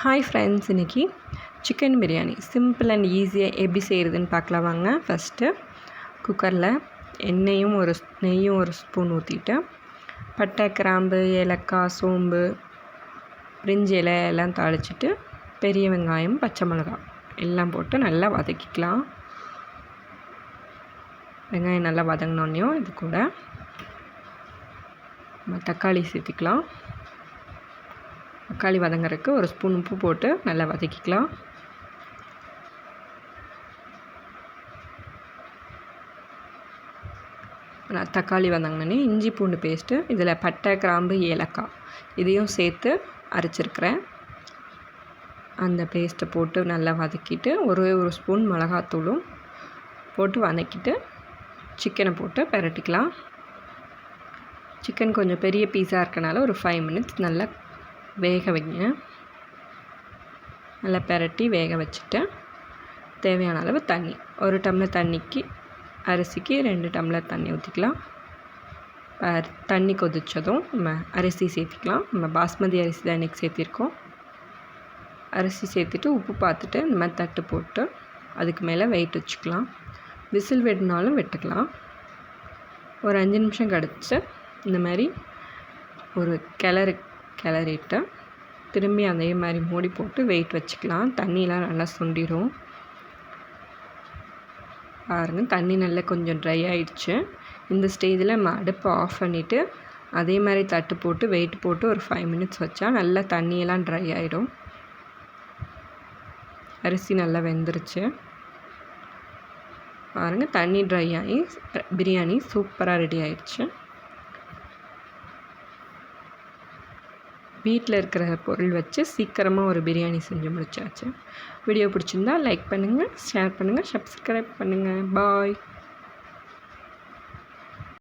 Hi friends இன்றைக்கி chicken biryani simple and ஈஸியாக எப்படி செய்கிறதுன்னு பார்க்கலாம் வாங்க. ஃபஸ்ட்டு குக்கரில் எண்ணெயும் ஒரு நெய்யும் ஒரு ஸ்பூன் ஊற்றிட்டு பட்டை கிராம்பு ஏலக்காய் சோம்பு பிரிஞ்சி இலை எல்லாம் தாளிச்சிட்டு பெரிய வெங்காயம் பச்சை மிளகாய் எல்லாம் போட்டு நல்லா வதக்கிக்கலாம். வெங்காயம் நல்லா வதங்கினோடனையும் இது கூட தக்காளி சேர்த்துக்கலாம். தக்காளி வதங்குறதுக்கு ஒரு ஸ்பூன் உப்பு போட்டு நல்லா வதக்கிக்கலாம். தக்காளி வதங்கினே இஞ்சி பூண்டு பேஸ்ட்டு இதில் பட்டை கிராம்பு ஏலக்காய் இதையும் சேர்த்து அரைச்சிருக்கிறேன். அந்த பேஸ்ட்டை போட்டு நல்லா வதக்கிட்டு ஒரே ஒரு ஸ்பூன் மிளகாத்தூளும் போட்டு வதக்கிட்டு சிக்கனை போட்டு பெரட்டிக்கலாம். சிக்கன் கொஞ்சம் பெரிய பீஸாக இருக்கனால ஒரு ஃபைவ் மினிட்ஸ் நல்லா வேக வைங்க. நல்லா பெரட்டி வேக வச்சுட்டு தேவையான அளவு தண்ணி. ஒரு டம்ளர் தண்ணிக்கு அரிசிக்கு ரெண்டு டம்ளர் தண்ணி ஊற்றிக்கலாம் தண்ணி கொதித்ததும் நம்ம அரிசி சேர்த்திக்கலாம். நம்ம பாஸ்மதி அரிசி தான் இன்றைக்கி சேர்த்திருக்கோம். அரிசி சேர்த்துட்டு உப்பு பார்த்துட்டு இந்த மாதிரி தட்டு போட்டு அதுக்கு மேலே வெயிட் வச்சுக்கலாம். விசில் வெட்டினாலும் வெட்டுக்கலாம். ஒரு அஞ்சு நிமிஷம் கழிச்சு இந்த மாதிரி ஒரு கிளறு கிளறிட்டு திரும்பி அதே மாதிரி மூடி போட்டு வெயிட் வச்சுக்கலாம். தண்ணியெலாம் நல்லா சுண்டிடும் பாருங்கள் தண்ணி நல்லா கொஞ்சம் ட்ரை ஆயிடுச்சு. இந்த ஸ்டேஜில் நம்ம அடுப்பை ஆஃப் பண்ணிவிட்டு அதே மாதிரி தட்டு போட்டு வெயிட் போட்டு ஒரு ஃபைவ் மினிட்ஸ் வச்சா நல்லா தண்ணியெல்லாம் ட்ரை ஆகிடும் அரிசி நல்லா வெந்துருச்சு. பாருங்கள் தண்ணி ட்ரை ஆகி பிரியாணி சூப்பராக ரெடி ஆயிடுச்சு. வீட்டில் இருக்கிற பொருள் வச்சு சீக்கிரமாக ஒரு பிரியாணி செஞ்சு முடிச்சாச்சு. வீடியோ பிடிச்சிருந்தா லைக் பண்ணுங்கள் ஷேர் பண்ணுங்கள் சப்ஸ்கிரைப் பண்ணுங்கள் பாய்